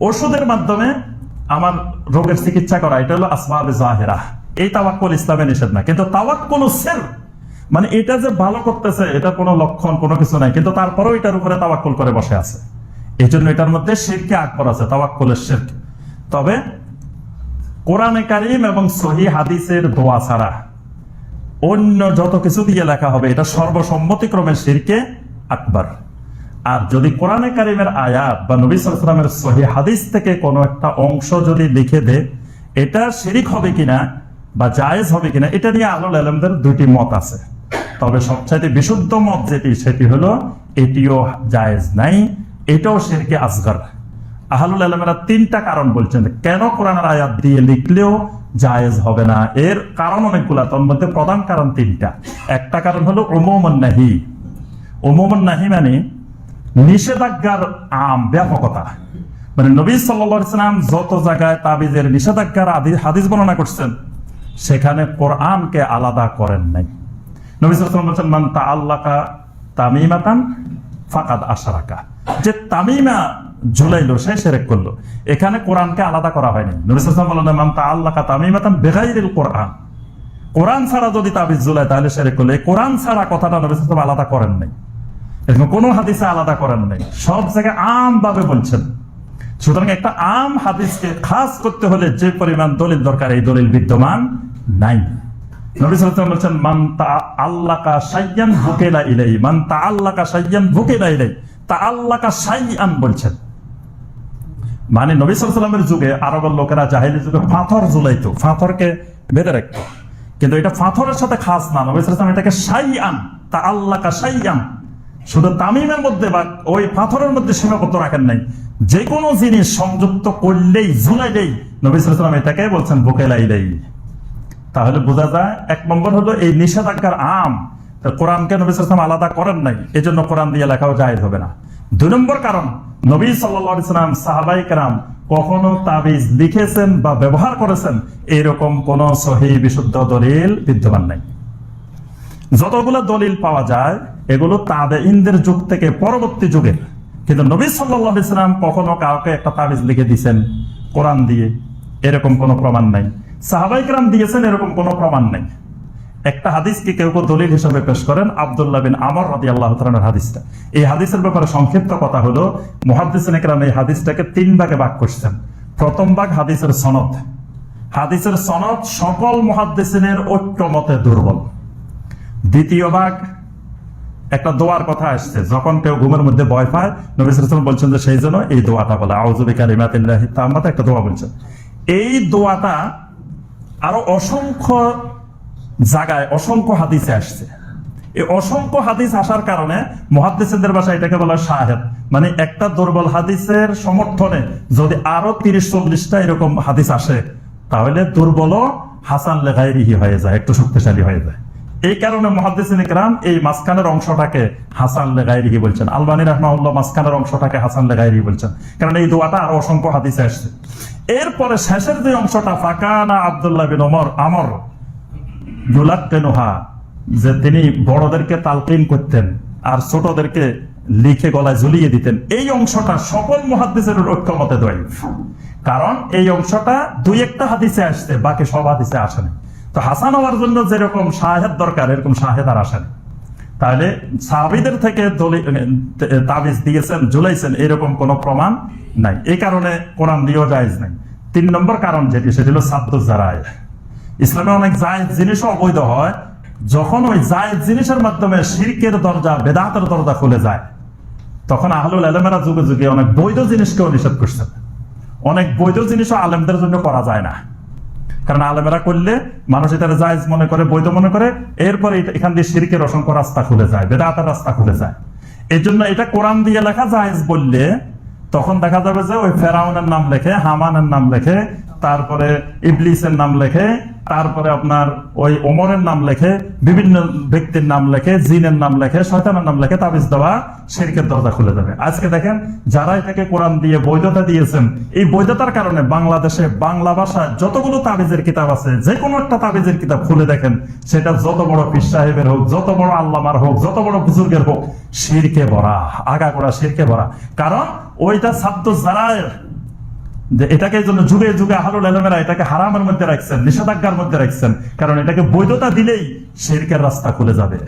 ওষুধের মাধ্যমে আমার রোগের চিকিৎসা করা, এটা হলো আসবাবে জাহেরা। এই তাওয়াক্কুল ইসলামে নিষেধ না। কিন্তু তাওয়াক্কুল সের মানে এটা যে ভালো করতেছে, এটা কোনো লক্ষণ, কোনো কিছু নাই। কিন্তু তারপরেও এটার উপরে তাওয়াক্কুল করে বসে আছে। এই জন্য এটার মধ্যে শিরকে আকবর আছে, তাওয়াক্কুলের শিরক। তবে কোরআনে কারিম এবং সহি হাদিসের দোয়া ছাড়া অন্য যত কিছু দিয়ে লেখা হবে, এটা সর্বসম্মতিক্রমে শিরকে আকবর। আর যদি কোরআনে কারিমের আয়াত বা নবী সালামের সহি হাদিস থেকে কোনো একটা অংশ যদি লিখে দে এটা শিরিক হবে কিনা বা জায়েজ হবে কিনা, এটা নিয়ে আলোল আলমদের দুইটি মত আছে। তবে সবচাইতে বিশুদ্ধ মত যেটি, সেটি হলো, এটিও জায়েজ নাই, এটাও শিরকে আসগর। আহলুল আলমেরা তিনটা কারণ বলছেন, কেন কোরআনের আয়াত দিয়ে লিখলেও জায়েজ হবে না? এর কারণ অনেকগুলা, তোর মধ্যে প্রধান কারণ তিনটা। একটা কারণ হলো ওমোমন নাহি। ওমোমন নাহি মানে নিষেধাজ্ঞার, আম, ব্যাপকতা। মানে নবী সাল্লাম যত জায়গায় তাবিজের নিষেধাজ্ঞার হাদিস বর্ণনা করছেন, সেখানে কোরআনকে আলাদা করেন নাই। নবী সাল্লাম বলছেন, মান তা আল্লাকা তামিমাতান ফাকাদ আশারাকা। যে তামিমা ঝুলাইলো সে সেরেক করল। এখানে কোরআনকে আলাদা করা হয়নি। নবী সাল্লাম বললেন মান তা আল্লাকা তামিমাতান বেগাইরিল কোরআন। কোরআন ছাড়া যদি তাবিজ ঝুলাই তাহলে সেরেক করল। এই কোরআন ছাড়া কথাটা নবী সাল্লাম আলাদা করেন নাই। এরকম কোনো হাদিসে আলাদা করেন নাই। সব জায়গায় আম ভাবে বলছেন। সুতরাং একটা আম হাদিসকে খাস করতে হলে যে পরিমাণ দলিল দরকার, এই দলিল বিদ্যমান নাই। মান ভুকেলা ইলাই তা বলছেন। মানে নবী যুগে আরবের লোকেরা যুগে পাথর ঝুলাইতো, পাথরকে বেঁধে রাখতো। কিন্তু এটা পাথরের সাথে খাস না, নবী সাল্লাম এটাকে সাইয়ান তা আল্লাকা সাইয়ান শুধু তামিমের মধ্যে বা ওই পাথরের মধ্যে সীমাবদ্ধ রাখেন নাই। যে কোনো জিনিস সংযুক্ত করলেই, ঝুলাইলেই নবী সাল্লাম এটাকে বলছেন বুকেলাইলেই তাহলে বোঝা যায় এক নম্বর হলো এই নিষেধাজ্ঞার আম। কোরআনকে নবী সাল্লাম আলাদা করেন নাই এই জন্য কোরআন দিয়ে লেখাও জায়েজ হবে না। দুই নম্বর কারণ, নবী সাল্লাম সাহাবাই কারাম কখনো তাবিজ লিখেছেন বা ব্যবহার করেছেন, এরকম কোন সহি বিশুদ্ধ দলিল বিদ্যমান নাই। যতগুলো দলিল পাওয়া যায় এগুলো তাবে ইন্দের যুগ থেকে পরবর্তী যুগে। কিন্তু নবী সাল্লাম কখনো কাউকে একটা তাবিজ লিখে দিয়েছেন, কোরআন দিয়ে। এরকম কোনো প্রমাণ নাই। সাহাবাইকরাম দিয়েছেন, এরকম কোনো প্রমাণ নেই। একটা হাদিসকে কেউ কেউ দলিল হিসেবে পেশ করেন, আব্দুল্লাহ বিন আমর রাদি আল্লাহ হাদিসটা। এই হাদিসের ব্যাপারে সংক্ষিপ্ত কথা হলো, মুহাদ্দিসিন একরাম এই হাদিসটাকে তিন ভাগে ভাগ করছেন। প্রথম ভাগ হাদিসের সনদ। হাদিসের সনদ সকল মুহাদ্দিসিনের ঐক্যমতে দুর্বল। দ্বিতীয় ভাগ একটা দোয়ার কথা আসছে। যখন কেউ ঘুমের মধ্যে ভয় পায়, নবী সাল্লাল্লাহু বলছেন যে, সেই জন্য এই দোয়াটা বলে আউযুবি কালিমাতিল্লাহি একটা দোয়া বলছেন। এই দোয়াটা আরও অসংখ্য জায়গায় অসংখ্য হাদিসে আসছে। এই অসংখ্য হাদিস আসার কারণে মহাদ্দেশদের ভাষায় এটাকে বলা শাহেদ। মানে একটা দুর্বল হাদিসের সমর্থনে যদি আরও তিরিশ, চল্লিশটা এরকম হাদিস আসে, তাহলে দুর্বল হাসান লেগাইরিহি হয়ে যায়, একটু শক্তিশালী হয়ে যায়। এই কারণে মহাদ্দেশিন ইকরাম এই মাঝখানের অংশটাকে হাসান লেগাইরিহি বলছেন। আলবানী রহমাউল্লাহ মাঝখানের অংশটাকে হাসান লেগাইরিহি বলছেন। কারণ এই দোয়াটা আরও অসংখ্য হাদিসে আসছে। এরপরে শেষের যে অংশটা, ফাকানা আব্দুল্লাহ বিন ওমর, আমর ইউলাক্কেনুহা যে তিনি বড়দেরকে তালকিন করতেন আর ছোটদেরকে লিখে গলায় ঝুলিয়ে দিতেন, এই অংশটা সকল মহাদিসের ঐক্যমতে দৈব কারণ এই অংশটা দুই একটা হাদিসে আসছে, বাকি সব হাদিসে আসেনি তো হাসান হওয়ার জন্য যেরকম শাহেদ দরকার, এরকম শাহেদ আর আসেনি। তাহলে সাহাবিদের থেকে তাবিজ দিয়েছেন, ঝুলাইছেন, এরকম কোনো প্রমাণ নাই। এই কারণে কোরআন দিয়েও জায়েজ নাই। তিন নম্বর কারণ যেটি, সেটি হলো সাদ্দুজ জারায় ইসলামে অনেক জায়েজ জিনিসও অবৈধ হয়। যখন ওই জায়েজ জিনিসের মাধ্যমে শিরকের দরজা, বেদাতের দরজা খুলে যায়, তখন আহলুল আলমেরা যুগে যুগে অনেক বৈধ জিনিসকেও নিষেধ করছেন। অনেক বৈধ জিনিসও আলেমদের জন্য করা যায় না। কারণ আলেমেরা করলে মানুষ এটা জায়জ মনে করে, বৈধ মনে করে, এরপরে এখান দিয়ে সিরকের অসংখ্য রাস্তা খুলে যায়, বেদাতার রাস্তা খুলে যায়। এই জন্য এটা কোরআন দিয়ে লেখা জায়েজ বললে তখন দেখা যাবে যে ওই ফেরাউনের নাম লেখে, হামানের নাম লেখে তারপরে ইবলিসের নাম লেখে, তারপরে আপনার ওই ওমরের নাম লেখে, বিভিন্ন ব্যক্তির নাম লেখে, জিনের নাম লেখে, শয়তানের নাম লেখে, তাবিজ দেওয়া শিরকের দরজা খুলে যাবে। আজকে দেখেন, যারা এটাকে কোরআন দিয়ে বৈধতা দিয়েছেন, এই বৈধতার কারণে বাংলাদেশে বাংলা ভাষায় যতগুলো তাবিজের কিতাব আছে যে কোনো একটা তাবিজের কিতাব খুলে দেখেন, সেটা যত বড় পীর সাহেবের হোক, যত বড় আল্লামার হোক, যত বড় বুজুর্গের হোক, শিরকে ভরা, আগা করা শিরকে ভরা। কারণ ওইটা ছাত্র যারা যে এটাকে জন্য যুগে যুগে আহলুল আলমেরা এটাকে হারামের মধ্যে রাখছেন, নিষেধাজ্ঞার মধ্যে রাখছেন। কারণ এটাকে বৈধতা দিলেই শেরকের রাস্তা খুলে যাবে।